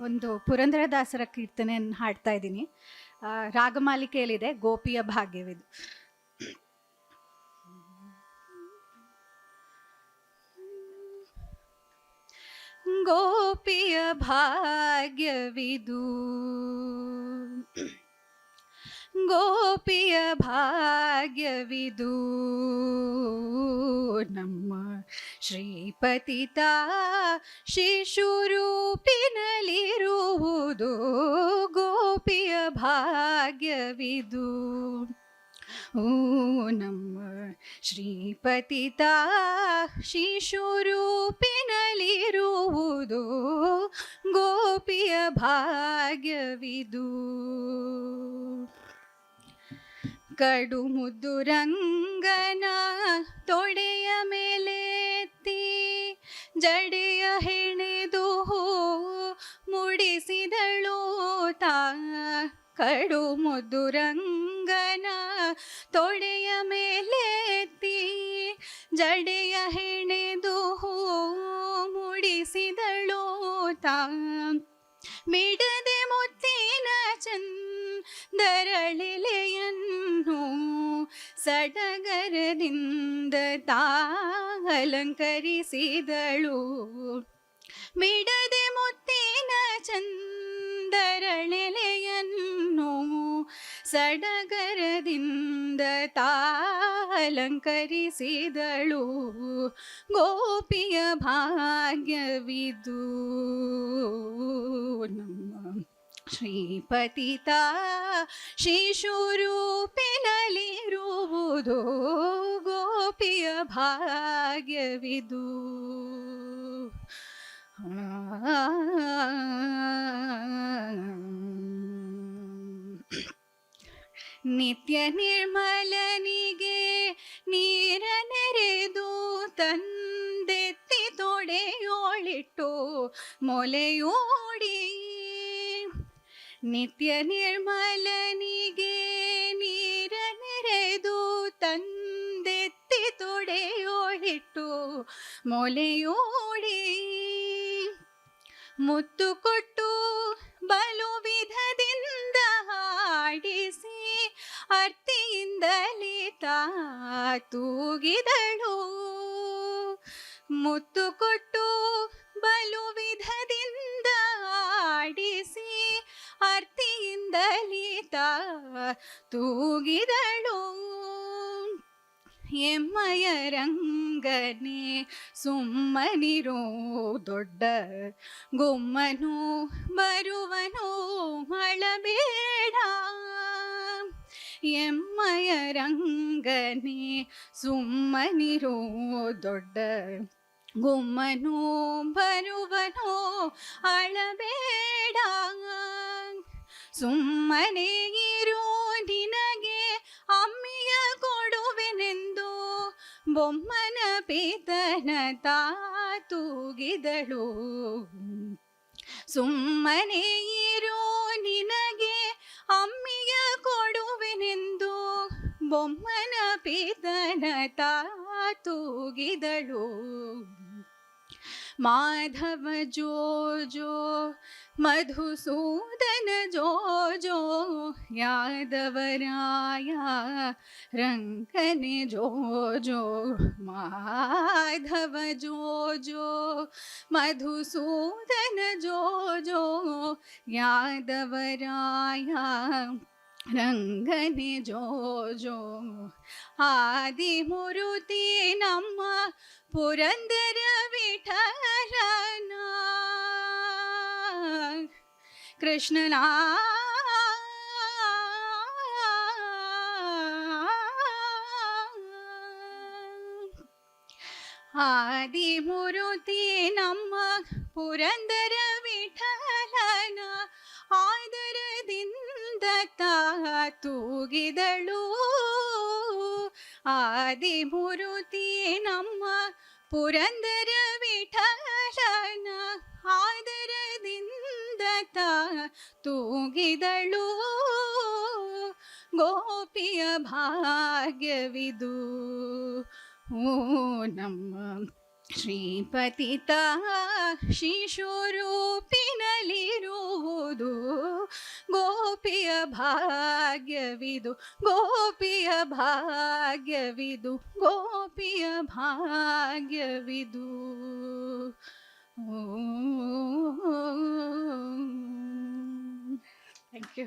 ಒಂದು ಪುರಂದರದಾಸರ ಕೀರ್ತನೆಯನ್ನು ಹಾಡ್ತಾ ಇದ್ದೀನಿ. ರಾಗಮಾಲಿಕೆಯಲ್ಲಿದೆ ಗೋಪಿಯ ಭಾಗ್ಯವಿದು. ಗೋಪಿಯ ಭಾಗ್ಯವಿದು. ಗೋಪಿಯ ಭಾಗ್ಯವಿದು. ನಮ್ಮ ಶ್ರೀಪತಿತ ಶಿಶುರೂಪಿನಲ್ಲಿರುವುದು ಗೋಪಿಯ ಭಾಗ್ಯವಿದು ಓ ನಮ್ಮ ಶ್ರೀಪತಿತ ಶಿಶುರೂಪಿನಲ್ಲಿರುವುದು ಗೋಪಿಯ ಭಾಗ್ಯವಿದು ಕಡು ಮುದ್ದು ರಂಗನ ತೊಡೆಯ ಮೇಲೆ ಎತ್ತಿ ಜಡೆಯ ಹೆಣೆದು ಮುಡಿಸಿದಳು ತಾ ಕಡು ಮುದುರಂಗನ ತೊಡೆಯ ಮೇಲೆತ್ತಿ ಜಡೆಯ ಹೆಣೆದು ಮುಡಿಸಿದಳು ತಾ ಮಿಡದೆ ಸಡಗರದಿಂದ ತಾ ಅಲಂಕರಿಸಿದಳು ಮಿಡದೆ ಮುತ್ತಿನ ಚಂದರಳೆಲೆಯನ್ನು ಸಡಗರದಿಂದ ತಾ ಅಲಂಕರಿಸಿದಳು ಗೋಪಿಯ ಭಾಗ್ಯವಿದು ನಮ್ಮ ಶ್ರೀಪತಿತ ಶಿಶುರೂಪಿನಲ್ಲಿರುವುದು ಗೋಪಿಯ ಭಾಗ್ಯವಿದು. ನಿತ್ಯ ನಿರ್ಮಲನಿಗೆ ನೀರ ನೆರೆದು ತಂದೆತ್ತಿ ತೊಡೆಯೋಳಿಟ್ಟು ಮೊಲೆಯೋಡಿ ನಿತ್ಯ ನಿರ್ಮಲನಿಗೆ ನೀರ ನೆರೆದು ತಂದೆತ್ತಿ ತೊಡೆಯೋಳಿಟ್ಟು ಮೊಲೆಯೋಡಿ. ಮುತ್ತು ಕೊಟ್ಟು ಬಲು ವಿಧದಿಂದ ಹಾಡಿಸಿ ಅರ್ತಿಯಿಂದಲೇ ತಾ ತೂಗಿದಳು ಮುತ್ತು ಕೊಟ್ಟು ತೂಗಿದಳು ಎಮ್ಮಯ ರಂಗನೆ ಸುಮ್ಮನಿರೋ ದೊಡ್ಡ ಗೊಮ್ಮನು ಬರುವನು ಮಳಬೇಡ ಎಮ್ಮಯ ರಂಗನೆ ಸುಮ್ಮನಿರೋ ದೊಡ್ಡ ಗುಮ್ಮನು ಬರುವನು ಅಳಬೇಡ ಸುಮ್ಮನೆ ಬೊಮ್ಮನ ಪೀತನ ತಾತೂಗಿದಳು ಸುಮ್ಮನೆ ಇರೋ ನಿನಗೆ ಅಮ್ಮಿಯ ಕೊಡುವೆನೆಂದು ಬೊಮ್ಮನ ಪೀತನ ತಾತೂಗಿದಳು माधव जो जो, मधुसूदन जो जो यादव राया रंगन जो जो, माधव जो जो, मधुसूदन जो जो यादव राया ರಂಗನೆ ಜೋ ಜೋ ಆದಿಮೂರುತಿ ನಮ್ಮ ಪುರಂದರ ವಿಠಲನ ಕೃಷ್ಣನ ಆದಿಮೂರುತಿ ನಮ್ಮ ಪುರಂದರ ವಿಠಲನ ಆದರದಿಂದ ತಾ ತೂಗಿದಳು ಆದಿಮೂರುತಿ ನಮ್ಮ ಪುರಂದರ ವಿಠಲನ ಆದರದಿಂದ ತಾ ತೂಗಿದಳು ಗೋಪಿಯ ಭಾಗ್ಯವಿದು. ಓ ನಮ್ಮ ಶ್ರೀಪತಿತ ಶಿಶುರೂಪಿನಲ್ಲಿರುವುದು ಗೋಪಿಯ ಭಾಗ್ಯವಿದು ಗೋಪಿಯ ಭಾಗ್ಯವಿದು ಗೋಪಿಯ ಭಾಗ್ಯವಿದು ಥ್ಯಾಂಕ್ ಯು